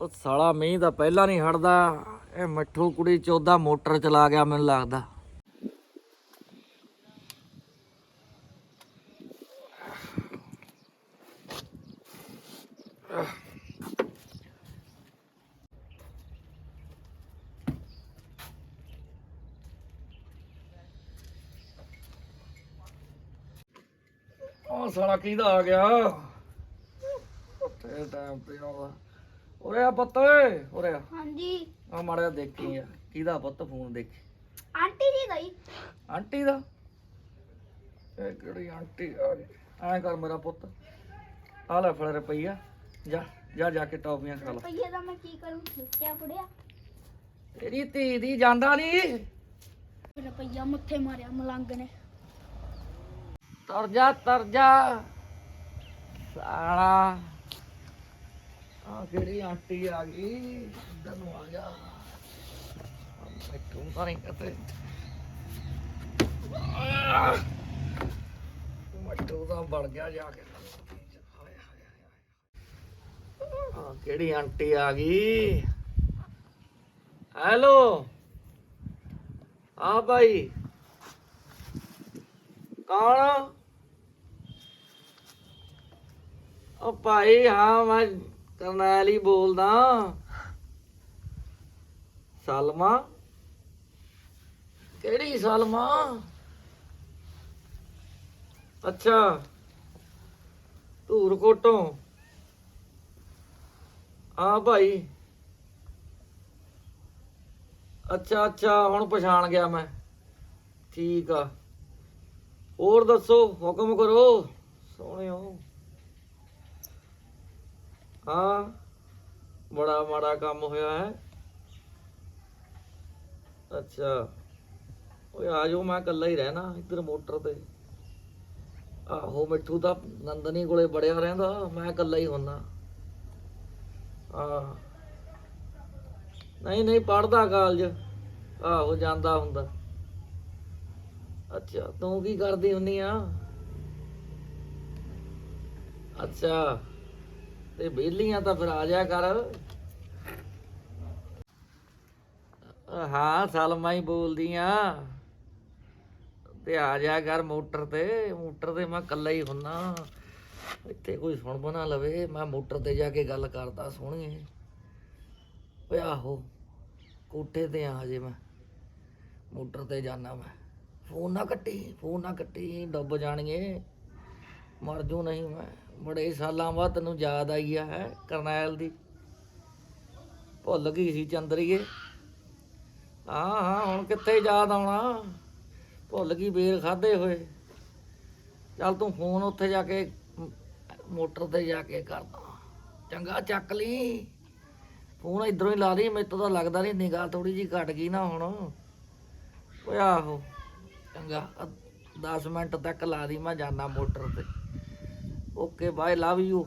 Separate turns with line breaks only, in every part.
ਉਹ ਸਾਲਾ ਮੀਂਹ ਦਾ ਪਹਿਲਾਂ ਨਹੀਂ ਹਟਦਾ। ਇਹ ਮਿੱਠੂ ਕੁੜੀ ਚੌਦਾ ਮੋਟਰ ਚਲਾ ਗਿਆ ਮੈਨੂੰ ਲੱਗਦਾ ਉਹ ਸਾਲਾ ਕਿਹਦਾ ਆ ਗਿਆ? ਤੇ ਟਾਈਮ ਤੇ ਆਉਂਦਾ। ਉਰੇ ਆ ਪੁੱਤ ਓਏ ਉਰੇ ਆ।
ਹਾਂਜੀ।
ਆ ਮਾੜਾ ਜਿਹਾ ਦੇਖੀ ਆ। ਕਿਹਦਾ ਪੁੱਤ ਫੋਨ ਦੇਖੀ?
ਆਂਟੀ ਜੀ ਗਈ
ਆਂਟੀ ਦਾ? ਇਹ ਕਿਹੜੀ ਆਂਟੀ ਆ ਐਂ ਕਰ ਮੇਰਾ ਪੁੱਤ। ਆ ਲੈ ਫੜ ਰੁਪਈਆ। ਜਾ ਜਾ ਜਾ ਕੇ ਟੌਫੀਆਂ ਖਾ ਲਾ।
ਰੁਪਈਏ ਦਾ ਮੈਂ ਕੀ ਕਰੂੰ? ਸੁੱਕਿਆ ਪੁੜਿਆ
ਤੇਰੀ ਧੀ ਦੀ ਜਾਂਦਾ ਨਹੀਂ।
ਰੁਪਈਆ ਮੁੱਥੇ ਮਾਰਿਆ ਮਲੰਗ ਨੇ।
ਤਰ ਜਾ ਤਰ ਜਾ ਸਾਲਾ। ਆ ਕਿਹੜੀ ਆਂਟੀ ਆ ਗਈ? ਇੱਧਰ ਨੂੰ ਆ ਜਾ ਬੈਠੂ ਤਾਂ ਨਹੀਂ ਕਤੇ। ਮੱਟੂ ਤਾਂ ਬਣ ਗਿਆ ਜਾ ਕੇ। ਆ ਕਿਹੜੀ ਆਂਟੀ ਆ ਗਈ? ਹੈਲੋ। ਆ ਭਾਈ ਕੌਣ? ਉਹ ਭਾਈ, ਹਾਂ, ਮੈਂ ਕਰਨੈਲ ਹੀ ਬੋਲਦਾ। ਸਲਮਾ? ਕਿਹੜੀ ਸਲਮਾ? ਅੱਛਾ, ਧੂਰ ਕੋਟੋਂ। ਹਾਂ, ਭਾਈ। ਅੱਛਾ ਅੱਛਾ, ਹੁਣ ਪਛਾਣ ਗਿਆ ਮੈਂ। ਠੀਕ ਆ। ਹੋਰ ਦੱਸੋ, ਹੁਕਮ ਕਰੋ। ਸੋਹਣਿਓ ਹਾਂ। ਬੜਾ ਮਾੜਾ ਕੰਮ ਹੋਇਆ ਹੈ। ਅੱਛਾ। ਓਏ, ਆ ਮੈਂ ਇਕੱਲਾ ਹੀ ਰਹਿਣਾ, ਇੱਧਰ ਮੋਟਰ ਤੇ। ਆਹੋ, ਮਿੱਠੂ ਤਾਂ ਨੰਦਨੀ ਕੋਲੇ ਬੜਿਆ ਰਹਿੰਦਾ, ਮੈਂ ਇਕੱਲਾ ਹੀ ਹੁੰਨਾ। ਹਾਂ ਨਹੀਂ ਨਹੀਂ ਪੜਦਾ ਕਾਲਜ। ਆਹੋ, ਜਾਂਦਾ ਹੁੰਦਾ। ਅੱਛਾ, ਤੂੰ ਕੀ ਕਰਦੀ ਹੁੰਨੀ ਆ? ਅੱਛਾ, ਤੇ ਵਿਹਲੀਆਂ ਤਾਂ ਫਿਰ ਆ ਜਾ ਕਰ। ਹਾਂ, ਸਲਮਾ ਹੀ ਬੋਲਦੀ ਆ ਤੇ ਆ ਜਾ ਕਰ ਮੋਟਰ ਤੇ। ਮੋਟਰ ਤੇ ਮੈਂ ਇਕੱਲਾ ਹੀ ਹੁੰਨਾ। ਇੱਥੇ ਕੋਈ ਸੁਣ ਬਣਾ ਲਵੇ। ਮੈਂ ਮੋਟਰ ਤੇ ਜਾ ਕੇ ਗੱਲ ਕਰਦਾ ਸੋਹਣੀਏ। ਓਏ ਆਹੋ, ਕੋਠੇ ਤੇ ਆ ਜੇ ਮੈਂ। ਮੋਟਰ ਤੇ ਜਾਣਾ ਮੈਂ। ਫੋਨ ਨਾ ਕੱਟੀ, ਫੋਨ ਨਾ ਕੱਟੀ, ਡੁੱਬ ਜਾਣਗੇ। ਮਰ ਜੂ ਨਹੀਂ ਮੈਂ। ਬੜੇ ਸਾਲਾਂ ਬਾਅਦ ਤੈਨੂੰ ਯਾਦ ਆਈ ਆ ਹੈ, ਕਰਨੈਲ ਦੀ। ਭੁੱਲ ਗਈ ਸੀ ਚੰਦਰੀਏ। ਹਾਂ ਹਾਂ, ਹੁਣ ਕਿੱਥੇ ਯਾਦ ਆਉਣਾ? ਭੁੱਲ ਗਈ, ਬੇਰ ਖਾਦੇ ਹੋਏ। ਚੱਲ ਤੂੰ ਫੋਨ ਉੱਥੇ ਜਾ ਕੇ ਮੋਟਰ ਤੇ ਜਾ ਕੇ ਕਰਦਾ। ਚੰਗਾ, ਚੱਕ ਲਈ। ਫੋਨ ਇਧਰੋਂ ਹੀ ਲਾ ਲਈ ਮੈਨੂੰ ਤਾਂ ਲੱਗਦਾ ਨਹੀਂ ਨਿਗਾਹ ਥੋੜੀ ਜੀ ਘਟ ਗਈ ਨਾ ਹੁਣ। ਓਏ ਆਹੋ। ਚੰਗਾ। 10 ਮਿੰਟ ਤੱਕ ਲਾ ਦੀ ਮੈਂ ਜਾਣਾ ਮੋਟਰ ਤੇ। Okay bye love you.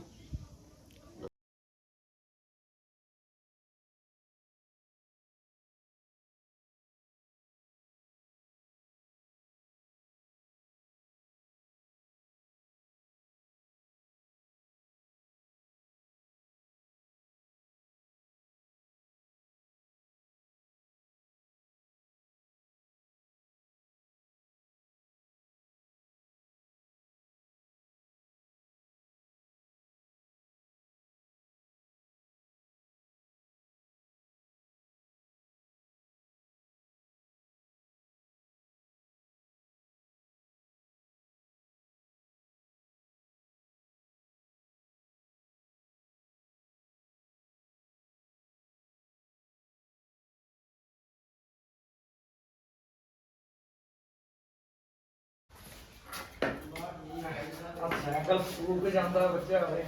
Cycle school ਤੇ ਜਾਂਦਾ ਬੱਚਾ ਹੋਵੇ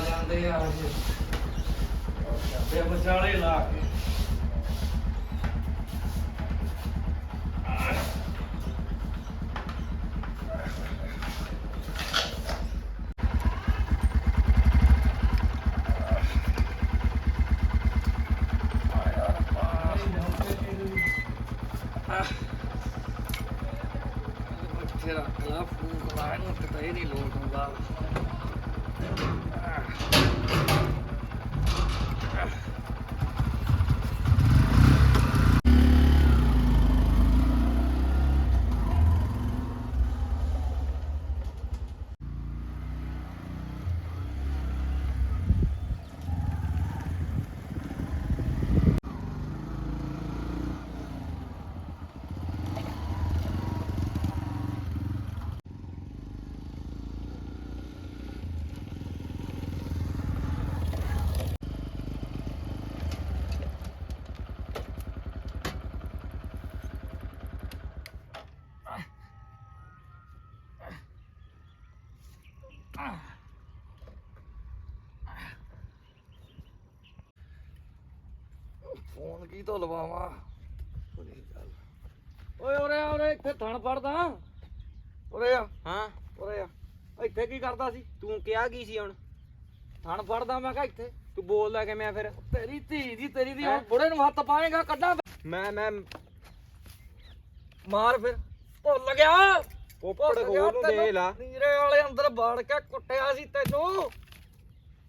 ਜਾਂਦੇ ਆ ਇਹ। ਜਾਂਦੇ ਵਿਚਾਲੇ ਲਾ ਕੇ ਇੱਥੇ ਰੱਖ ਲਾ ਫੋਨ ਕਲਾ ਇਹਨੂੰ ਕਿਤੇ ਇਹ ਨਹੀਂ ਲੋਟ ਹੁੰਦਾ ਫੋਨ ਕੀ ਤੋਂ ਲਵਾਵਾਂ? ਕੋਈ ਗੱਲ। ਓਏ ਓਰੇ ਆ, ਓਰੇ ਇੱਥੇ ਥਣ ਫੜਦਾ। ਓਰੇ ਆ।
ਹਾਂ।
ਓਰੇ ਆ। ਇੱਥੇ ਕੀ ਕਰਦਾ ਸੀ?
ਤੂੰ ਕਿਹਾ ਕੀ ਸੀ ਹੁਣ?
ਥਣ ਫੜਦਾ ਮੈਂ ਕਿਹਾ ਇੱਥੇ।
ਤੂੰ ਬੋਲਦਾ ਕਿਵੇਂ ਫਿਰ?
ਤੇਰੀ ਧੀ ਦੀ ਤੇਰੀ ਦੀ ਹੁਣ? ਬੁੜੇ ਨੂੰ ਹੱਥ ਪਾਏਗਾ ਕੱਢਾਂ
ਮੈਂ ਮੈਂ
ਮਾਰ ਫਿਰ। ਭੁੱਲ ਗਿਆ।
ਪੋਪੜ ਖੋਲ ਨੂੰ ਦੇ ਲਾ।
ਨੀਰੇ ਵਾਲੇ ਅੰਦਰ ਬਾੜ ਕੇ ਕੁੱਟਿਆ ਸੀ ਤੈਨੂੰ।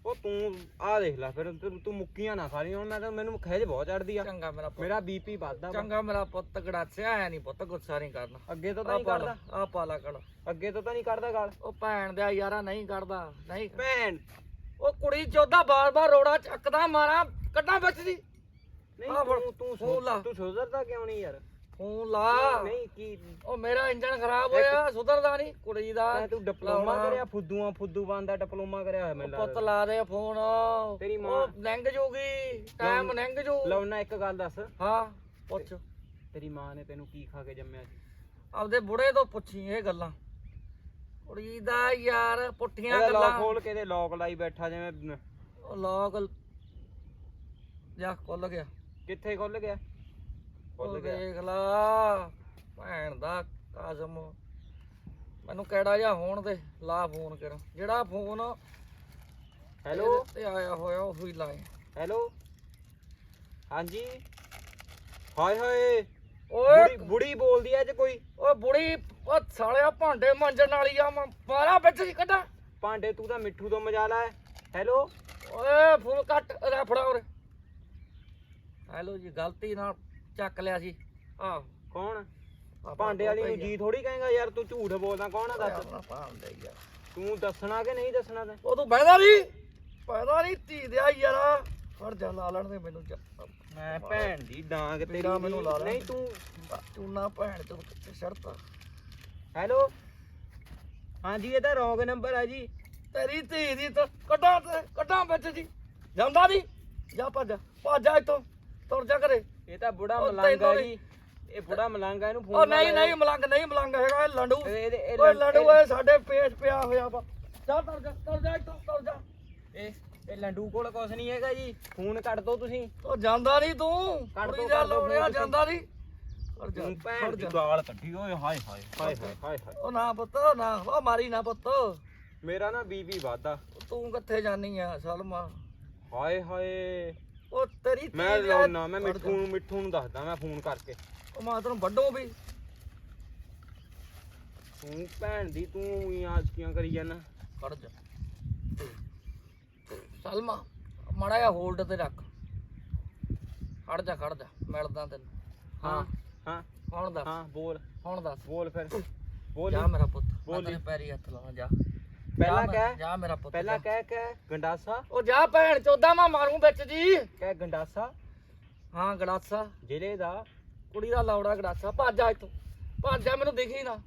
ਉਹ ਤੂੰ ਆ ਦੇਖ ਲੈ ਫਿਰ ਤੂੰ- ਤੂੰ ਮੁੱਕੀਆਂ ਨਾ ਖਾਲੀ ਹੁਣ ਮੈਂ ਤਾਂ ਮੈਨੂੰ ਖਿਜ ਬਹੁਤ ਚੜਦੀ ਆ।
ਚੰਗਾ ਮੇਰਾ ਪੁੱਤ।
ਮੇਰਾ ਬੀਪੀ ਵੱਧਦਾ ਵਾ।
ਚੰਗਾ ਮੇਰਾ ਪੁੱਤ ਗੜਾਸਿਆ ਐ ਨਹੀਂ ਪੁੱਤ ਗੁੱਸਾ ਨਹੀਂ ਕਰਨਾ।
ਅੱਗੇ ਤੋਂ ਤਾਂ ਨਹੀਂ ਕਰਦਾ
ਆ ਪਾਲਾ ਕੜ।
ਅੱਗੇ ਤੋਂ ਤਾਂ ਨਹੀਂ ਕਰਦਾ ਗੱਲ।
ਉਹ ਭੈਣ ਦੇ ਯਾਰਾ ਨਹੀਂ ਕਰਦਾ ਨਹੀਂ।
ਭੈਣ।
ਉਹ ਕੁੜੀ ਚੋਦਾ ਬਾਰ-ਬਾਰ ਰੋੜਾ ਚੱਕਦਾ ਮਾਰਾਂ ਕੱਢਾਂ ਵਿੱਚ ਦੀ।
ਨਹੀਂ
ਫੜ,
ਤੂੰ ਤੂੰ
ਫੋਨ ਲਾ।
ਸੁ- ਤੂੰ ਸੁਧਰਦਾ ਕਿਉਂ ਨਹੀਂ ਯਾਰ?
ਫੋਨ ਲਾ।
ਨਹੀਂ ਕੀ?
ਉਹ ਮੇਰਾ ਇੰਜਣ ਖਰਾਬ ਹੋਇਆ ਸੁਧਰਦਾ ਨਹੀਂ ਕੁੜੀ ਦਾ।
ਤੂੰ ਡਿਪਲੋਮਾ। ਕਰਿਆ ਫੁੱਦੂਆਂ ਫੁੱਦੂ ਬੰਦਾ ਡਿਪਲੋਮਾ ਕਰਿਆ ਹੋਇਆ ਮੈਨੂੰ
ਪੁੱਤ ਲਾ ਦੇ ਫੋਨ।
ਤੇਰੀ ਮਾਂ-
ਉਹ ਲੰਘ ਜੂਗੀ ਟਾਈਮ ਲੰਘ ਜੂ।
ਲਾਉਣਾ ਇੱਕ ਗੱਲ ਦੱਸ।
ਹਾਂ। ਪੁੱਛ।
ਤੇਰੀ ਮਾਂ ਨੇ ਤੈਨੂੰ ਕੀ ਖਾ ਕੇ ਜੰਮਿਆ ਸੀ?
ਆਪਦੇ ਬੁੜੇ ਤੋਂ ਪੁੱਛੀ ਇਹ ਗੱਲਾਂ। ਕੁੜੀ ਦਾ ਯਾਰ ਪੁੱਠੀਆਂ ਗੱਲਾਂ।
ਖੋਲ ਕੇ ਤੇ ਲੋਕ ਲਾਈ ਬੈਠਾ ਜਿਵੇਂ
ਉਹ ਲੋਕ ਜਾ ਖੁੱਲ ਗਿਆ।
ਕਿੱਥੇ ਖੁੱਲ ਗਿਆ? ਖੁੱਲ ਗਿਆ।
ਦੇਖ ਲਾ ਭੈਣ ਦਾ ਕਾਜ਼ਮ ਮੈਨੂੰ ਕਿਹੜਾ ਜਿਹਾ ਹੋਣ ਦੇ ਲਾ ਫੋਨ ਕਰ ਜਿਹੜਾ ਫੋਨ
ਹੈਲੋ?
ਤੇ ਆਇਆ ਹੋਇਆ ਉਹ ਹੀ ਲਾਏ।
ਹੈਲੋ? ਹਾਂਜੀ? ਹਾਏ ਹਾਏ
ਓਏ
ਬੁੜੀ ਬੋਲਦੀ ਐ ਅੱਜ ਕੋਈ।
ਓਏ ਬੁੜੀ ਉਹ ਸਾਲਿਆ ਭਾਂਡੇ ਮਾਂਜਣ ਵਾਲੀ ਆ ਮੈਂ ਮਾਰਾ ਵਿੱਚ ਦੀ ਕੱਢਾਂ।
ਭਾਂਡੇ ਤੂੰ ਤਾਂ ਮਿੱਠੂ ਤੋਂ ਮਜਾਲਾ ਹੈ ਹੈਲੋ?
ਓਏ ਫੋਨ ਕੱਟ ਰੇ ਫੜਾ ਉਰੇ। ਹੈਲੋ ਜੀ ਗਲਤੀ ਨਾਲ ਚੱਕ ਲਿਆ ਸੀ। ਆਹ
ਕੌਣ? ਭਾਂਡੇ ਵਾਲੀ ਨੂੰ ਜੀ ਥੋੜੀ ਕਹੇਗਾ ਯਾਰ ਤੂੰ ਝੂਠ ਬੋਲਦਾ ਕੌਣ ਆ ਦੱਸ?
ਭਾਂਡੇ ਯਾਰ
ਤੂੰ ਦੱਸਣਾ ਕਿ ਨਹੀਂ ਦੱਸਣਾ ਤੈਂ?
ਉਹ ਤੂੰ ਬਹਿਦਾ ਨਹੀਂ ਬਹਿਦਾ ਨਹੀਂ ਧੀ ਦਿਆ ਯਾਰਾ। ਫੜ ਜਾ ਲਾ ਲੈਣ ਦੇ ਮੈਨੂੰ
ਮੈਂ ਭੈਣ ਦੀ ਡਾਂਗ ਤੇਰੀ
ਵੀਰਾ ਮੈਨੂੰ ਲਾ ਲੈ।
ਨਹੀਂ ਤੂੰ
ਚੂਨਾ ਭੈਣ ਚੋਂ ਕਿੱਥੇ ਸ਼ਰਤਾ
ਹੈਲੋ? ਹਾਂਜੀ ਇਹ ਤਾਂ ਰੋਂਗ ਨੰਬਰ ਆ ਜੀ।
ਤੇਰੀ ਧੀ ਦੀ ਤਾਂ ਕੱਢਾਂ ਤੇ ਕੱਢਾਂ ਵਿੱਚ ਜੀ। ਜਾਂਦਾ ਨਹੀਂ। ਜਾ ਭੱਜ ਭੱਜ ਜਾ ਇੱਥੋਂ। ਤੁਰ ਜਾ ਕਰੇ
ਇਹ ਤਾਂ ਬੁੜਾ
ਉਹ
ਮਲੰਗ ਆ
ਤੈਨੂੰ
ਜੀ। ਇਹ ਬੁੜਾ ਮਲੰਗ ਆ ਇਹਨੂੰ ਫੋਨ
ਉਹ ਨਹੀਂ ਨਹੀਂ ਮਲੰਗ ਨਹੀਂ ਮਲੰਗ ਹੈਗਾ ਇਹ ਲੰਡੂ।
ਇਹ
ਓਏ ਲੰਡੂ ਓਏ ਸਾਡੇ ਪੇਟ ਪਿਆ ਹੋਇਆ ਵਾ। ਜਾ ਤੁਰ ਜਾ ਤੁਰ ਜਾ ਇੱਥੋਂ ਤੁਰ ਜਾ।
ਇਹ ਇਹ ਲੰਡੂ ਕੋਲ ਕੁਛ ਨਹੀਂ ਹੈਗਾ ਜੀ। ਫੋਨ ਕੱਟ ਦੋ ਤੁਸੀਂ।
ਉਹ ਜਾਂਦਾ ਨਹੀਂ ਤੂੰ।
ਕੱਢ
ਕੁੜੀ
ਦੋ, ਕੱਢ ਫੋਨ
ਜਾਂਦਾ ਨਹੀਂ। ਤੁਰ ਜਾ
ਭੈਣ
ਤੁਰ
ਦੀ
ਜਾ।
ਗਾਲ ਕੱਢੀ ਓਏ ਹਾਏ ਹਾਏ ਹਾਏ ਹਾਏ ਹਾਏ ਹਾਏ।
ਉਹ ਨਾ ਪੁੱਤ ਨਾ ਉਹ ਮਾਰੀ ਨਾ ਪੁੱਤ।
ਮੇਰਾ ਨਾ ਬੀਬੀ ਵਾਦਾ
ਤੂੰ ਕਿੱਥੇ ਜਾਨੀ ਆ ਸਲਮਾ?
ਹਾਏ ਹਾਏ।
ਉਹ ਤੇਰੀ ਧੀ
ਮੈਂ
ਦੀ
ਲਾਉਣਾ ਮੈਂ ਮਿੱਠੂ ਨੂੰ ਮਿੱਠੂ ਨੂੰ ਦੱਸਦਾ ਮੈਂ ਫੋਨ ਕਰਕੇ।
ਉਹ ਮਾਂ ਤੈਨੂੰ ਵੱਡੋ ਵੀ।
ਤੂੰ ਭੈਣ ਦੀ ਤੂੰ ਹੀ ਆਸ਼ਕੀਆਂ ਕਰੀ ਜਾਂਦਾ
ਖੜ ਜਾ। ਸਲਮਾ ਮਾੜਾ ਜਿਹਾ ਹੋਲਡ ਤੇ ਰੱਖ। ਖੜ ਜਾ ਖੜ ਜਾ ਮਿਲਦਾ ਤੈਨੂੰ। ਹਾਂ
ਹਾਂ।
ਹੁਣ ਦੱਸ।
ਹਾਂ ਬੋਲ।
ਹੁਣ ਦੱਸ।
ਬੋਲ ਫਿਰ। ਬੋਲ।
ਜਾ ਮੇਰਾ ਪੁੱਤ ਮੈਂ
ਬੋਲੀ।
ਤੇਰੇ ਪੈਰੀ ਹੱਥ ਲਾਵਾਂ ਜਾ।
ਪਹਿਲਾਂ ਕਹਿ
ਜਾ ਮੇਰਾ ਪੁੱਤ
ਪਹਿਲਾਂ। ਕਹਿ ਕਹਿ ਗੰਡਾਸਾ।
ਉਹ ਜਾ ਭੈਣ ਚੋਦਾ ਮੈਂ ਮਾਰੂ ਵਿੱਚ ਜੀ।
ਕਹਿ ਗੰਡਾਸਾ।
ਹਾਂ ਗੜਾਸਾ।
ਜ਼ਿਲ੍ਹੇ ਦਾ।
ਕੁੜੀ ਦਾ ਲੌੜਾ ਗੜਾਸਾ। ਭੱਜ ਜਾ ਇੱਥੋਂ। ਭੱਜ ਜਾ ਮੈਨੂੰ ਦਿਖੀ ਨਾ।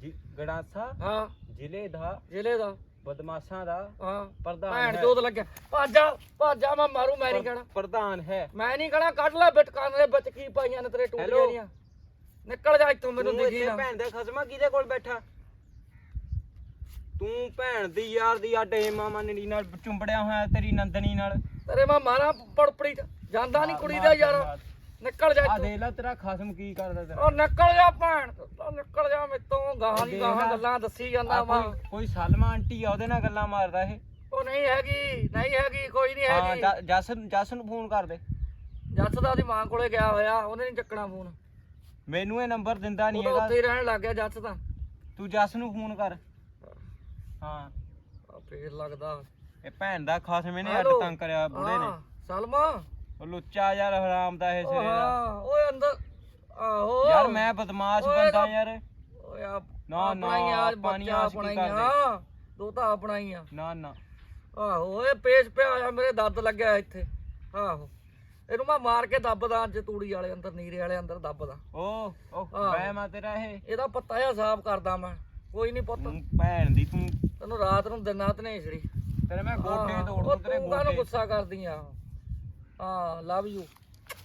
ਜੀ- ਗੰਡਾਸਾ
ਹਾਂ।
ਜ਼ਿਲ੍ਹੇ ਦਾ।
ਜ਼ਿਲ੍ਹੇ ਦਾ।
ਬਦਮਾਸ਼ਾਂ ਦਾ।
ਹਾਂ।
ਪ੍ਰਧਾਨ
ਭੈਣ
ਹੈ।
ਚੋਦ ਲੱਗਿਆ ਭੱਜ ਜਾ ਭੱਜ ਜਾ ਮੈਂ ਮਾਰੂ ਮੈਂ ਨਹੀਂ ਕਹਿਣਾ।
ਪ੍ਰਧਾਨ ਹੈ।
ਮੈਂ ਨਹੀਂ ਕਹਣਾ ਕੱਢ ਲੈ ਬਿਟਕਾਨ ਦੇ ਵਿੱਚ ਕੀ ਪਾਈਆਂ ਨੇ ਤੇਰੇ ਟੂਟੀਆਂ
Hello?
ਦੀਆਂ ਨਿਕਲ ਜਾ ਇੱਥੋਂ ਮੈਨੂੰ
ਤੂੰ
ਦਿਖੀ
ਇੱਥੇ
ਨਾ।
ਭੈਣ ਦੇ ਖਸਮਾ ਕਿਹਦੇ ਕੋਲ ਬੈਠਾ? ਤੂੰ ਭੈਣ ਦੀ ਯਾਰ ਦੀ ਆ ਡੇਮਾ ਮੰਨਣੀ ਨਾਲ ਚੁੰਬੜਿਆ ਹੋਇਆ ਤੇਰੀ ਨੰਦਨੀ ਨਾਲ।
ਤੇਰੇ ਮੈਂ ਮਾਰਾ ਪੜਪੜੀ ਜਾਂਦਾ ਨਹੀਂ ਕੁੜੀ ਦਾ ਯਾਰ। ਨਿਕਲ ਜਾ
ਆ। ਦੇਖ ਲੈ ਤੇਰਾ ਖਸਮ ਕੀ ਕਰਦਾ ਤੇਰਾ।
ਉਹ ਨਿਕਲ ਜਾ ਭੈਣ ਉਹ ਨਿਕਲ ਜਾ ਮੇਤੋਂ। ਗਾਹਾਂ ਦੀ ਗਾਹਾਂ। ਗੱਲਾਂ ਦੱਸੀ ਜਾਂਦਾ ਵਾ।
ਕੋਈ ਸਲਮਾ ਆਂਟੀ ਆ ਉਹਦੇ ਨਾਲ ਗੱਲਾਂ ਮਾਰਦਾ ਇਹ।
ਉਹ ਨਹੀਂ ਹੈਗੀ ਨਹੀਂ ਹੈਗੀ ਕੋਈ ਨਹੀਂ
ਹਾਂ
ਹੈਗੀ।
ਜ- ਜਸ ਜਸ ਨੂੰ ਫੋਨ ਕਰ ਦੇ।
ਜੱਸ ਦਾ ਉਹਦੀ ਮਾਂ ਕੋਲੇ ਗਿਆ ਹੋਇਆ ਉਹਨੇ ਨਹੀਂ ਚੱਕਣਾ ਫੋਨ।
ਮੈਨੂੰ ਇਹ ਨੰਬਰ ਦਿੰਦਾ ਨਹੀਂ
ਉਹ
ਹੈਗਾ।
ਉੱਥੇ ਹੀ ਰਹਿਣ ਲੱਗ ਗਿਆ ਜੱਸ ਤਾਂ
ਤੂੰ ਜਸ ਨੂੰ ਫੋਨ ਕਰ। ਹਾਂ।
ਆ ਫੇਰ ਲੱਗਦਾ।
ਇਹ ਭੈਣ ਦਾ ਖਸਮ ਇਹਨੇ ਅੱਡ
ਹੈਲੋ।
ਤੰਗ ਕਰਿਆ ਬੁੜੇ ਨੇ।
ਹਾਂ, ਸਲਮਾ।
ਉਹ ਲੁੱਚਾ ਯਾਰ ਹਰਾਮ ਦਾ ਇਹ ਸਿਰੇ ਦਾ।
ਹਾਂ ਓਏ ਅੰਦਰ। ਆਹੋ।
ਯਾਰ ਮੈਂ ਬਦਮਾਸ਼
ਓਏ
ਬੰਦਾ
ਨਾ-
ਯਾਰ।
ਓਏ ਆ
ਨਾ, ਨਾ,
ਆਪਣਾਈਆਂ
ਪਾਣੀ
ਬੱਚਾ
ਆਸ਼ਕੀ
ਆਪਣਾਈਆਂ ਦੋ। ਤਾਂ ਆਪਣਾਈਆਂ
ਨਾ ਨਾ।
ਆਹੋ ਓਏ ਪੇਸ਼ ਪਿਆ ਆ ਮੇਰੇ ਦਰਦ ਲੱਗਿਆ ਇੱਥੇ। ਆਹੋ। ਇਹਨੂੰ ਮੈਂ ਮਾਰ ਕੇ ਦੱਬਦਾ ਅੱਜ ਤੂੜੀ ਵਾਲੇ ਅੰਦਰ ਨੀਰੇ ਵਾਲੇ ਅੰਦਰ ਦੱਬਦਾ।
ਓ ਓ
ਹਾਂ।
ਬੈ ਮਾ ਤੇਰਾ ਇਹ
ਇਹਦਾ ਪੱਤਾ ਜਿਹਾ ਸਾਫ਼ ਕਰਦਾ ਮੈਂ। ਕੋਈ ਨਹੀਂ ਪੁੱਤ।
ਤੂੰ ਭੈਣ ਦੀ ਤੂੰ
ਤੈਨੂੰ ਰਾਤ ਨੂੰ ਦਿਨਾਂ ਤੇ ਨਹੀਂ ਛੜੀ।
ਤੇਰੇ ਮੈਂ ਗੋਡੇ ਤੋੜ ਦੂੰ ਤੇਰੇ ਗੋਡੇ।
ਗੁੱਸਾ ਕਰਦੀ ਆ? ਹਾਂ ਲਵ ਯੂ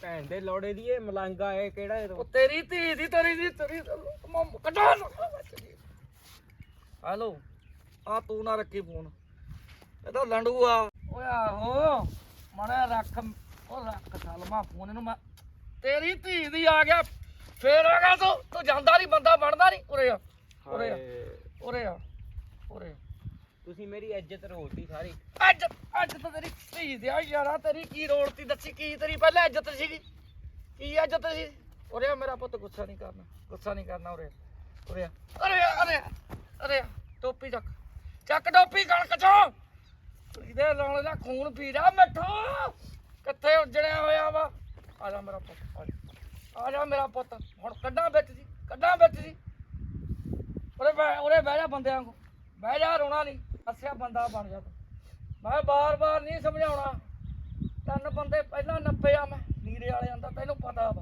ਭੈਣ ਦੇ ਲੋੜੇ ਦੀ ਇਹ ਮਲੰਗਾ ਇਹ ਕਿਹੜਾ ਇਹ
ਉਹ ਤੇਰੀ ਧੀ ਦੀ ਤੇਰੀ ਦੀ ਤੇਰੀ ਮੰਮ ਕੱਢਾ ਹੈਲੋ ਆ ਤੂੰ ਨਾ ਰੱਖੀ ਫੋਨ। ਇਹ ਤਾਂ ਲੰਡੂ ਆ। ਓਏ ਆਹੋ ਮੜਾ ਰੱਖ ਉਹ ਰੱਖ ਸਲਮਾ ਫੋਨ ਇਹਨੂੰ ਮੈਂ ਤੇਰੀ ਧੀ ਦੀ ਆ ਗਿਆ। ਫੇਰ ਆ ਗਿਆ ਤੂੰ। ਤੂੰ ਜਾਂਦਾ ਨਹੀਂ ਬੰਦਾ ਬਣਦਾ ਨਹੀਂ। ਉਰੇ ਆ ਉਰੇ ਆ ਉਰੇ ਆ ਉਰੇ ਆ।
ਤੁਸੀਂ ਮੇਰੀ ਇੱਜ਼ਤ ਰੋਲਤੀ ਸਾਰੀ।
ਅੱਜ ਅੱਜ ਤਾਂ ਤੇਰੀ ਧੀ ਦੀ ਆ ਯਾਰਾ, ਤੇਰੀ ਕੀ ਰੋੜਤੀ ਦੱਸੀ, ਕੀ ਤੇਰੀ ਪਹਿਲਾਂ ਇੱਜ਼ਤ ਸੀਗੀ? ਕੀ ਇੱਜ਼ਤ ਸੀ? ਉਰੇ ਮੇਰਾ ਪੁੱਤ, ਗੁੱਸਾ ਨਹੀਂ ਕਰਨਾ, ਗੁੱਸਾ ਨਹੀਂ ਕਰਨਾ ਉਰੇ। ਉਰੇ ਅਰੇ ਅਰੇ ਅਰੇ ਟੋਪੀ ਚੱਕ। ਚੱਕ ਟੋਪੀ, ਕਣਕ ਚੋਂ। ਇਹਦੇ ਲਾਉਣੇ ਦਾ ਖੂਨ ਪੀ ਰਿਹਾ ਮਿੱਠੂ। ਕਿੱਥੇ ਉੱਜੜਿਆ ਹੋਇਆ ਵਾ? ਆ ਜਾ ਮੇਰਾ ਪੁੱਤ, ਆ ਜਾ। ਆ ਜਾ ਮੇਰਾ ਪੁੱਤ। ਹੁਣ ਕੱਢਾਂ ਵਿੱਚ ਜੀ, ਕੱਢਾਂ ਵਿੱਚ ਜੀ। ਉਰੇ ਬਹਿ ਉਰੇ ਬਹਿ ਜਾ ਬੰਦਿਆਂ ਨੂੰ ਬਹਿ ਜਾ ਰੋਣਾ ਨਹੀਂ। ਅੱਛਾ ਬੰਦਾ ਬਣ ਜਾ ਤੂੰ। ਮੈਂ ਬਾਰ-ਬਾਰ ਨਹੀਂ ਸਮਝਾਉਣਾ। ਤਿੰਨ ਬੰਦੇ ਪਹਿਲਾਂ ਨੱਪੇ ਆ ਮੈਂ ਨੀਰੇ ਵਾਲੇ ਅੰਦਰ ਤੈਨੂੰ ਪਤਾ ਵਾ।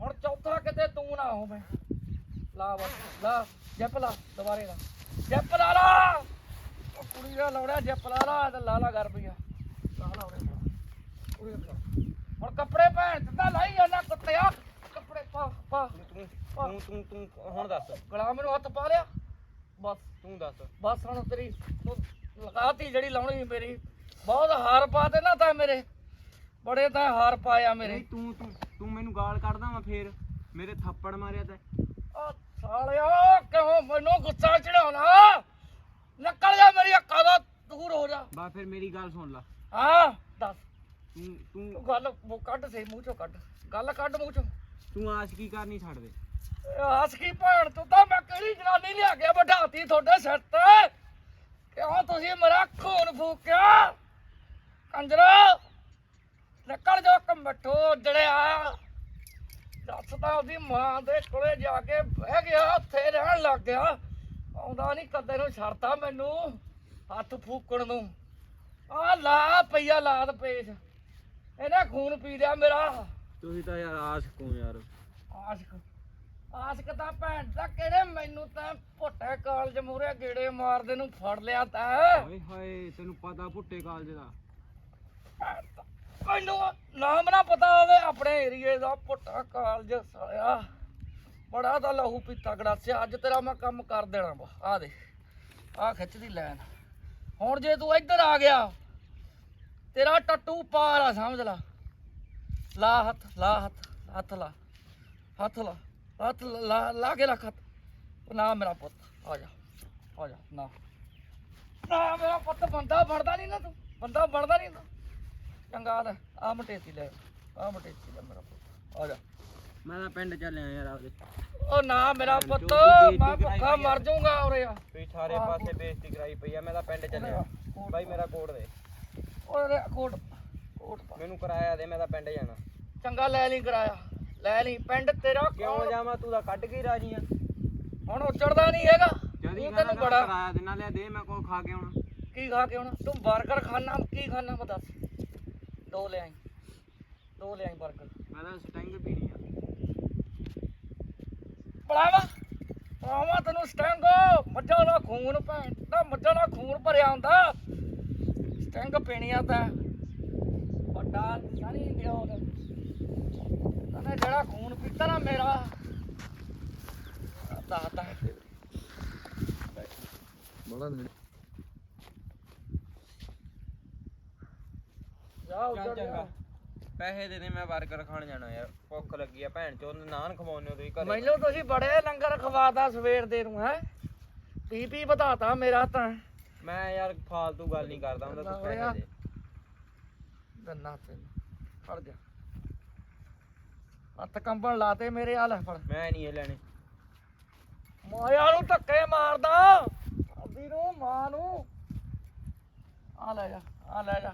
ਹੁਣ ਚੌਥਾ ਕਿਤੇ ਤੂੰ ਨਾ ਹੋਵੇਂ ਲਾ ਬਸ ਲਾ ਜੱਪ ਲਾ ਦੁਬਾਰੇ ਲਾ। ਜੱਪ ਲਾ ਲਾ! ਉਹ ਕੁੜੀ ਦਾ ਲਾਉਣਾ ਜੱਪ ਲਾ ਲਾ ਤੇ ਲਾ ਲਾ ਕਰ ਪਈਆ। ਲਾ ਲਾ ਲਾ। ਹੁਣ ਕੱਪੜੇ ਭੈਣ ਦਿੱਤਾ ਲਾਈ ਜਾਂਦਾ ਕੁੱਤਿਆ। ਕੱਪੜੇ ਪਾ ਪਾ
ਤੂੰ ਤੂੰ ਤੂੰ ਹੁਣ ਦੱਸ।
ਗਲਾ ਮੈਨੂੰ ਹੱਥ ਪਾ ਲਿਆ। ਬਸ।
ਤੂੰ ਦੱਸ।
ਬਸ ਹੁਣ ਤੇਰੀ ਤੂੰ ਲਗਾਤੀ ਜਿਹੜੀ ਲਾਉਣੀ ਸੀ ਮੇਰੀ। ਬਹੁਤ ਹਾਰ ਪਾ ਤੇ ਨਾ ਤਾਂ ਮੇਰੇ। ਬੜੇ ਤਾਂ ਹਾਰ ਪਾਇਆ ਮੇਰੇ।
ਨਹੀਂ ਤੂੰ ਤੂੰ ਤੂੰ ਮੈਨੂੰ ਗਾਲ ਕੱਢਦਾ ਮੈਂ ਫੇਰ। ਮੇਰੇ ਥੱਪੜ ਮਾਰਿਆ ਤੇ।
ਆ ਸਾਲਿਆ ਕਿਉਂ ਮੈਨੂੰ ਗੁੱਸਾ ਚੜਾਉਣਾ? ਨਿਕਲ ਜਾ ਮੇਰੀ ਅੱਖਾਂ ਤੋਂ ਦੂਰ ਹੋ ਜਾ।
ਬਾ ਫਿਰ ਮੇਰੀ ਗੱਲ ਸੁਣ ਲਾ।
ਹਾਂ ਦੱਸ।
ਤੂੰ ਤੂੰ
ਤੂੰ ਗੱਲ ਉਹ ਕੱਢ ਸੇ ਮੂੰਹ ਚੋਂ ਕੱਢ। ਗੱਲ ਕੱਢ ਮੂੰਹ ਚੋਂ।
ਤੂੰ ਆਸ਼ਕੀ ਕਰਨੀ ਛੱਡ ਦੇ।
ਹੱਸ ਕੀ ਭੈਣ ਤੂੰ ਤਾਂ ਮੈਂ ਕਿਹੜੀ ਜਨਾਨੀ ਲਿਆ ਕੇ ਵਢਾਤੀ ਤੁਹਾਡੇ ਸਿਰ ਤੇ। ਕਿਉਂ ਤੁਸੀਂ ਮੇਰਾ ਖੂਨ ਫੂਕਿਆ? ਕੰਜਰਾ ਨਿਕਲ ਜਾ ਕੰਮਟੋ ਜੜਿਆ। ਦੱਸਦਾ ਉਹਦੀ ਮਾਂ ਦੇ ਕੋਲੇ ਜਾ ਕੇ ਬਹਿ ਗਿਆ ਉੱਥੇ ਰਹਿਣ ਲੱਗ ਗਿਆ। ਆਉਂਦਾ ਨਹੀਂ ਕਦੇ ਨੂੰ ਛੱਡਦਾ ਮੈਨੂੰ ਹੱਥ ਫੂਕਣ ਨੂੰ। ਆ ਲਾ ਪਈਆ ਲਾਦ ਪੇਸ਼। ਇਹਨੇ ਖੂਨ ਪੀ ਲਿਆ ਮੇਰਾ।
ਤੁਸੀਂ ਤਾਂ ਯਾਰ ਆਸ਼ਕ ਹੋ ਯਾਰ।
ਆਸ਼ਕ। ਆਸ਼ਕ ਤਾਂ ਭੈਣ ਦਾ ਕਿਹੜੇ ਮੈਨੂੰ ਤਾਂ ਭੁੱਟੇ ਕਾਲਜ ਮੂਰੇ ਗੇੜੇ ਮਾਰਦੇ ਨੂੰ ਫੜ ਲਿਆ ਤਾਂ।
ਓਏ ਹਾਏ ਤੈਨੂੰ ਪਤਾ ਪੁੱਟੇ ਕਾਲਜ ਦਾ।
ਮੈਨੂੰ ਨਾਮ ਨਾ ਪਤਾ ਹੋਵੇ ਆਪਣੇ ਏਰੀਏ ਦਾ ਭੁੱਟਾ ਕਾਲਜ ਸਾਲਿਆ। ਬੜਾ ਤਾਂ ਲਹੂ ਪੀਤਾ ਗੜਾਸਿਆ ਅੱਜ ਤੇਰਾ ਮੈਂ ਕੰਮ ਕਰ ਦੇਣਾ ਵਾ। ਆ ਦੇ ਆ ਖਿੱਚਦੀ ਲੈਣ ਹੁਣ ਜੇ ਤੂੰ ਇੱਧਰ ਆ ਗਿਆ ਤੇਰਾ ਟੱਟੂ ਪਾਰ ਆ ਸਮਝ ਲਾ। ਲਾ ਹੱਥ ਲਾ ਹੱਥ ਹੱਥ ਲਾ। ਹੱਥ ਲਾ। ਹੱਥ ਲਾ ਲਾ ਕੇ ਰੱਖ ਹੱਥ। ਨਾ ਮੇਰਾ ਪੁੱਤ ਆ ਜਾ ਆ ਜਾ ਨਾ। ਨਾ ਮੇਰਾ ਪੁੱਤ ਬੰਦਾ ਬਣਦਾ ਨਹੀਂ ਨਾ ਤੂੰ ਬੰਦਾ ਬਣਦਾ ਨਹੀਂ ਤੂੰ ਚੰਗਾ ਲੈ ਆ ਮਟੇਤੀ ਲੈ ਆ ਮਟੇਤੀ ਲੈ ਮੇਰਾ ਪੁੱਤ ਆ ਜਾ।
ਮੈਂ ਤਾਂ ਪਿੰਡ ਚੱਲਿਆ ਯਾਰ ਆਪਦੇ।
ਉਹ ਨਾ ਮੇਰਾ ਪੁੱਤ ਮੈਂ ਭੁੱਖਾ ਮਰ। ਜਾਊਂਗਾ ਉਰੇ ਆ।
ਤੁਸੀਂ ਸਾਰੇ ਪਾਸੇ ਬੇਇੱਜ਼ਤੀ ਕਰਾਈ ਪਈ ਆ ਮੈਂ ਤਾਂ ਪਿੰਡ ਚੱਲਿਆ
ਕੋਟ-
ਬਾਈ ਮੇਰਾ ਕੋਡ ਦੇ।
ਓਏ ਕੋਟ ਕੋਟ।
ਮੈਨੂੰ ਕਿਰਾਇਆ ਦੇ ਮੈਂ ਤਾਂ ਪਿੰਡ ਜਾਣਾ।
ਚੰਗਾ ਲੈ ਲਈ ਕਰਾਇਆ। ਲੈ ਲਈ ਪਿੰਡ ਤੇਰਾ
ਕਿਉਂ
ਕੌਣ
ਜਾਵਾਂ? ਤੂੰ ਤਾਂ ਕੱਢ ਕੇ ਹੀ ਰਾਜੀ ਆ।
ਹੁਣ ਉਚੜਦਾ ਨਹੀਂ ਹੈਗਾ।
ਜਦੀ
ਤੂੰ
ਕਹਿੰਦਾ
ਤੈਨੂੰ ਬੜਾ
ਕਿਰਾਇਆ ਦੇਣਾ ਲਿਆ ਦੇ ਮੈਂ ਕੋਲ ਖਾ ਕੇ ਆਉਣਾ?
ਕੀ ਖਾ ਕੇ ਆਉਣਾ? ਤੂੰ 버ਗਰ ਖਾਣਾ ਕੀ ਖਾਣਾ ਮੈਂ ਦੱਸ? ਦੋ ਲੈ ਆਈ। ਦੋ ਲੈ ਆਈ 버ਗਰ
ਮੈਂ ਤਾਂ ਸਟਿੰਗ ਪੀਣੀ ਆ।
ਪਲਾਵਾ ਪਲਾਵਾ ਤੈਨੂੰ ਸਟੈਂਗੋ ਮੱਝਾਂ ਦਾ ਖੂਨ ਭੈਣ ਦਾ ਮੱਝਾਂ ਦਾ ਖੂਨ ਭਰਿਆ ਹੁੰਦਾ। ਸਟੈਂਗ ਪੀਣੀਆਂ ਤਾਂ। ਵੱਡਾ ਸਾਰੀ ਦਿਓ ਤਨੇ ਜਿਹੜਾ ਖੂਨ ਪੀਤਾ ਨਾ ਮੇਰਾ। ਦੱਸਦਾ ਬੜਾ ਨੇੜੇ। ਜਾ
ਚੱਲ
ਉੱਧਰ
ਚੰਗਾ।
ਜਾ।
ਪੈਸੇ ਦੇ ਦੇ ਮੈਂ 버ਗਰ ਖਾਣ ਜਾਣਾ ਯਾਰ। ਭੁੱਖ ਲੱਗੀ ਆ ਭੈਣ ਚੋਦ ਨਾਨ ਖਵਾਉਣੇ ਤੁਸੀਂ ਘਰੇ?
ਮੈਨੂੰ ਤੁਸੀਂ ਬੜੇ ਲੰਗਰ ਖਵਾਤਾ ਸਵੇਰ ਦੇ ਨੂੰ ਹੈ? ਪੀਪੀ ਵਧਾਤਾ ਮੇਰਾ ਤਾਂ
ਮੈਂ ਯਾਰ ਫਾਲਤੂ ਗੱਲ ਨਹੀਂ ਕਰਦਾ ਹੁੰਦਾ ਤੂੰ। ਪੈਸੇ ਦੇ।
ਦੰਨਾ ਤੈਨੂੰ। ਫੜ ਜਾ। ਹੱਥ ਕੰਬਣ ਲਾਤੇ ਮੇਰੇ ਹਾਲ ਫੜ।
ਮੈਂ ਨਹੀਂ ਇਹ ਲੈਣੇ।
ਮਾਇਆ ਨੂੰ ਧੱਕੇ ਮਾਰਦਾ। ਅੱਧੀ ਨੂੰ ਮਾਂ ਨੂੰ। ਆ ਲੈ ਜਾ ਆ ਲੈ ਜਾ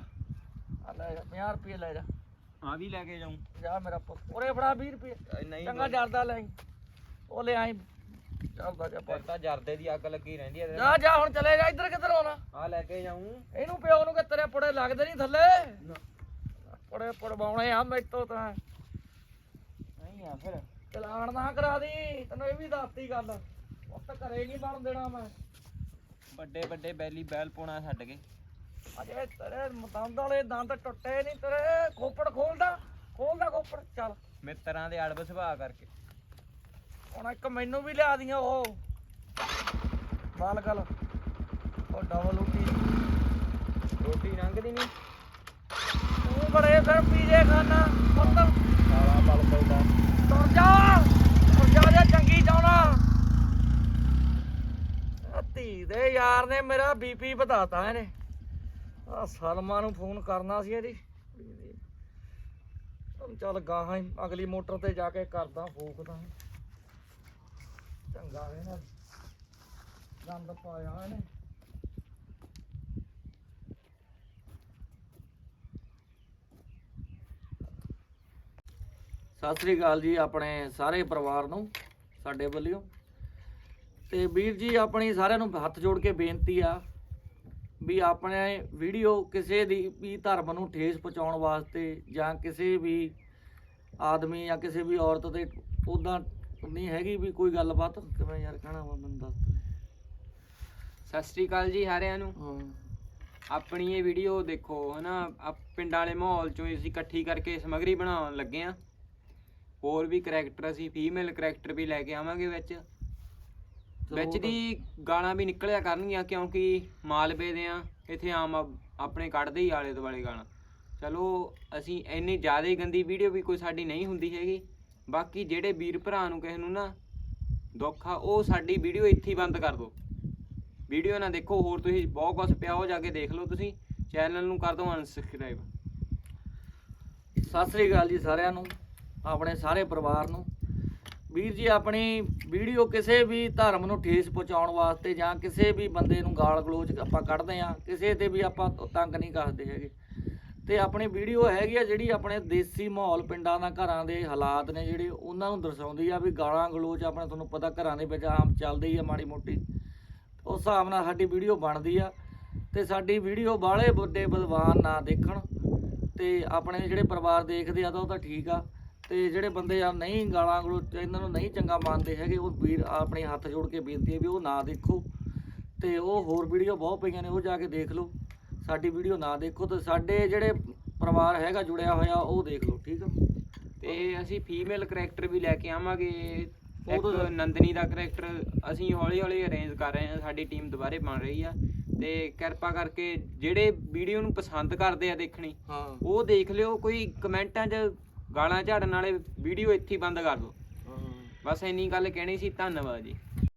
ਆ ਲੈ ਜਾ 50 ਰੁਪਏ ਲੈ ਜਾ।
ਆ ਵੀ ਲੈ ਕੇ ਜਾਉਂ
ਜਾ ਮੇਰਾ ਪੁੱਤ ਉਰੇ ਫੜਾ 20 ਰੁਪਏ।
ਨਹੀਂ
ਚੰਗਾ ਜਰਦਾ ਲੈ। ਉਹ ਲੈ ਆਈ। ਚੱਲਦਾ ਜਾ
ਤਾਂ ਜਰਦੇ ਦੀ ਅੱਗ ਲੱਗੀ ਰਹਿੰਦੀ ਆ
ਜਾ ਜਾ ਹੁਣ ਚਲੇ ਜਾ ਇੱਧਰ ਕਿੱਧਰ ਆਉਣਾ?
ਆ ਲੈ ਕੇ ਜਾਉਂ
ਇਹਨੂੰ ਪਿਓ ਨੂੰ ਕਿ ਤੇਰੇ ਪੁੜੇ ਲੱਗਦੇ ਨਹੀਂ ਥੱਲੇ? ਪੁੜੇ ਪੜਵਾਉਣੇ ਆ ਮੈਥੋਂ ਤਾਂ।
ਆ ਫਿਰ।
ਚਲਾਨ ਨਾ ਕਰਾ ਦੀ ਤੈਨੂੰ ਇਹ ਵੀ ਦੱਸਤੀ ਗੱਲ। ਪੁੱਤ ਘਰੇ ਨਹੀਂ ਬਣ ਦੇਣਾ ਮੈਂ।
ਵੱਡੇ ਵੱਡੇ ਬੈਲੀ ਬੈਲ ਪੋਣਾ ਛੱਡ ਕੇ।
ਅਜੇ ਤੇਰੇ ਦੰਦ ਵਾਲੇ ਦੰਦ ਟੁੱਟੇ ਨਹੀਂ ਤੇਰੇ ਖੋਪੜ ਖੋਲਦਾ ਖੋਲਦਾ ਖੋਪੜ ਚੱਲ।
ਮਿੱਤਰਾਂ ਦੇ ਅੜਬ ਸੁਭਾਅ ਕਰਕੇ।
ਹੁਣ ਇੱਕ ਮੈਨੂੰ ਵੀ ਲਿਆ ਦੀਆਂ ਉਹ। ਬਾਲ ਗਲ ਉਹ ਡਬਲ ਉਟੀ
ਰੋਟੀ ਲੰਘਦੀ ਨਹੀਂ।
ਤੂੰ ਬੜੇ ਫਿਰ ਪੀਜੇ ਖਾਣਾ ਪੁੱਤ।
ਸਾਲਾ ਬਲ ਪੈਦਾ
ਤੁਰ ਜਾ ਤੁਰ ਜਾ ਜੇ ਚੰਗੀ ਚਾਉਣਾ ਧੀ ਦੇ ਯਾਰ ਨੇ ਮੇਰਾ ਬੀਪੀ ਵਧਾਤਾ ਇਹਨੇ। ਆ ਸਲਮਾ ਨੂੰ ਫੋਨ ਕਰਨਾ ਸੀ ਇਹਦੀ। ਚੱਲ ਗਾਹਾਂ ਅਗਲੀ ਮੋਟਰ ਤੇ ਜਾ ਕੇ ਕਰਦਾ, ਫੂਕਦਾ। ਚੰਗਾ ਇਹਨਾਂ। ਗੰਦ ਪਾਇਆ ਇਹਨੇ। ਸਤਿ ਸ੍ਰੀ ਅਕਾਲ ਜੀ ਆਪਣੇ ਸਾਰੇ ਪਰਿਵਾਰ ਨੂੰ ਸਾਡੇ ਵੱਲੋਂ। ਤੇ ਵੀਰ ਜੀ ਆਪਣੀ ਸਾਰਿਆਂ ਨੂੰ ਹੱਥ ਜੋੜ ਕੇ ਬੇਨਤੀ ਆ ਵੀ ਆਪਣੇ ਵੀਡੀਓ ਕਿਸੇ ਦੀ ਵੀ ਧਰਮ ਨੂੰ ਠੇਸ ਪਹੁੰਚਾਉਣ ਵਾਸਤੇ ਜਾਂ ਕਿਸੇ ਵੀ ਆਦਮੀ ਜਾਂ ਕਿਸੇ ਵੀ ਔਰਤ ਤੇ ਉਦਾਂ ਨਹੀਂ ਹੈਗੀ ਵੀ ਕੋਈ ਗੱਲਬਾਤ। ਕਿਵੇਂ ਯਾਰ ਕਹਿਣਾ ਵਾ ਮੈਨੂੰ ਦੱਸ।
ਸਤਿ ਸ੍ਰੀ ਅਕਾਲ ਜੀ ਸਾਰਿਆਂ ਨੂੰ। ਆਪਣੀ ਇਹ ਵੀਡੀਓ ਦੇਖੋ ਹਨਾ ਪਿੰਡਾਂ ਵਾਲੇ ਮਾਹੌਲ ਚੋਂ ਅਸੀਂ ਇਕੱਠੀ ਕਰਕੇ ਸਮਗਰੀ ਬਣਾਉਣ ਲੱਗੇ ਆ ਹੋਰ ਵੀ ਕਰੈਕਟਰ ਅਸੀਂ ਫੀਮੇਲ ਕਰੈਕਟਰ ਵੀ ਲੈ ਕੇ ਆਵਾਂਗੇ ਵਿੱਚ। ਵਿੱਚ ਦੀ ਗਾਲਾਂ ਵੀ ਨਿਕਲਿਆ ਕਰਨਗੀਆਂ ਕਿਉਂਕਿ ਮਾਲਵੇ ਦੇ ਆ ਇੱਥੇ ਆਮ ਆਪਣੇ ਕੱਢਦੇ ਹੀ ਆਲੇ ਦੁਆਲੇ ਗਾਲਾਂ। ਚਲੋ ਅਸੀਂ ਇੰਨੀ ਜ਼ਿਆਦਾ ਹੀ ਗੰਦੀ ਵੀਡੀਓ ਵੀ ਕੋਈ ਸਾਡੀ ਨਹੀਂ ਹੁੰਦੀ ਹੈਗੀ। ਬਾਕੀ ਜਿਹੜੇ ਵੀਰ ਭਰਾ ਨੂੰ ਕਿਸੇ ਨੂੰ ਨਾ ਦੁੱਖ ਆ ਉਹ ਸਾਡੀ ਵੀਡੀਓ ਇੱਥੇ ਹੀ ਬੰਦ ਕਰ ਦਿਓ ਵੀਡੀਓ ਨਾ ਦੇਖੋ ਹੋਰ ਤੁਸੀਂ ਬਹੁਤ ਕੁਝ ਪਿਆ ਹੋ ਜਾ ਕੇ ਦੇਖ ਲਓ ਤੁਸੀਂ। ਚੈਨਲ ਨੂੰ ਕਰ ਦਿਓ ਅਨਸਬਸਕ੍ਰਾਈਬ
ਸਤਿ ਸ੍ਰੀ ਅਕਾਲ ਜੀ ਸਾਰਿਆਂ ਨੂੰ। ਆਪਣੇ ਸਾਰੇ ਪਰਿਵਾਰ ਨੂੰ। ਵੀਰ ਜੀ, ਆਪਣੀ ਵੀਡੀਓ ਕਿਸੇ ਵੀ ਧਰਮ ਨੂੰ ਠੇਸ ਪਹੁੰਚਾਉਣ ਵਾਸਤੇ ਜਾਂ ਕਿਸੇ ਵੀ ਬੰਦੇ ਨੂੰ ਗਾਲ ਗਲੋਚ ਆਪਾਂ ਕੱਢਦੇ ਆ ਕਿਸੇ ਤੇ ਵੀ ਆਪਾਂ ਤੰਗ ਨਹੀਂ ਕਰਦੇ ਹੈਗੇ। ਤੇ ਆਪਣੀ ਵੀਡੀਓ ਹੈਗੀ ਆ ਜਿਹੜੀ ਆਪਣੇ ਦੇਸੀ ਮਾਹੌਲ ਪਿੰਡਾਂ ਦਾ, ਘਰਾਂ ਦੇ ਹਾਲਾਤ ਨੇ ਜਿਹੜੇ ਉਹਨਾਂ ਨੂੰ ਦਰਸਾਉਂਦੀ ਆ ਵੀ ਗਾਲਾਂ ਗਲੋਚ ਆਪਣੇ ਤੁਹਾਨੂੰ ਪਤਾ ਘਰਾਂ ਦੇ ਵਿੱਚ ਆਮ ਚੱਲਦੀ ਹੀ ਆ ਮਾੜੀ ਮੋਟੀ। ਉਸ ਹਿਸਾਬ ਨਾਲ ਸਾਡੀ ਵੀਡੀਓ ਬਣਦੀ ਆ ਤੇ ਸਾਡੀ ਵੀਡੀਓ ਬਾਹਲੇ ਵੱਡੇ ਵਿਦਵਾਨ ਨਾ ਦੇਖਣ ਤੇ ਆਪਣੇ ਜਿਹੜੇ ਪਰਿਵਾਰ ਦੇਖਦੇ ਆ ਤਾਂ ਉਹ ਤਾਂ ਠੀਕ ਆ। ਤੇ ਜਿਹੜੇ ਬੰਦੇ ਆ ਨਹੀਂ ਗਾਲਾਂ ਗਲੋ ਇਹਨਾਂ ਨੂੰ ਨਹੀਂ ਚੰਗਾ ਮੰਨਦੇ ਹੈਗੇ ਉਹ ਵੀਰ ਆਪਣੇ ਹੱਥ ਜੋੜ ਕੇ ਬੇਨਤੀ ਹੈ ਵੀ ਉਹ ਨਾ ਦੇਖੋ। ਤੇ ਉਹ ਹੋਰ ਵੀਡੀਓ ਬਹੁਤ ਪਈਆਂ ਨੇ ਉਹ ਜਾ ਕੇ ਦੇਖ ਲਓ। ਸਾਡੀ ਵੀਡੀਓ ਨਾ ਦੇਖੋ ਤੇ ਸਾਡੇ ਜਿਹੜੇ ਪਰਿਵਾਰ ਹੈਗਾ ਜੁੜਿਆ ਹੋਇਆ ਉਹ ਦੇਖ ਲਓ ਠੀਕ ਆ?
ਤੇ ਅਸੀਂ ਫੀਮੇਲ ਕਰੈਕਟਰ ਵੀ ਲੈ ਕੇ ਆਵਾਂਗੇ।
ਉਹ
ਨੰਦਨੀ ਦਾ ਕਰੈਕਟਰ ਅਸੀਂ ਹੌਲੀ ਹੌਲੀ ਅਰੇਂਜ ਕਰ ਰਹੇ ਹਾਂ ਸਾਡੀ ਟੀਮ ਦੁਬਾਰੇ ਬਣ ਰਹੀ ਆ। ਤੇ ਕਿਰਪਾ ਕਰਕੇ ਜਿਹੜੇ ਵੀਡੀਓ ਨੂੰ ਪਸੰਦ ਕਰਦੇ ਆ ਦੇਖਣੀ
ਹਾਂ।
ਉਹ ਦੇਖ ਲਿਓ ਕੋਈ ਕਮੈਂਟਾਂ 'ਚ ਗਾਲਾਂ ਝਾੜਨ ਵਾਲੇ ਵੀਡੀਓ ਇੱਥੇ ਹੀ ਬੰਦ ਕਰ ਦਿਓ ਬਸ ਇੰਨੀ ਗੱਲ ਕਹਿਣੀ ਸੀ ਧੰਨਵਾਦ ਜੀ।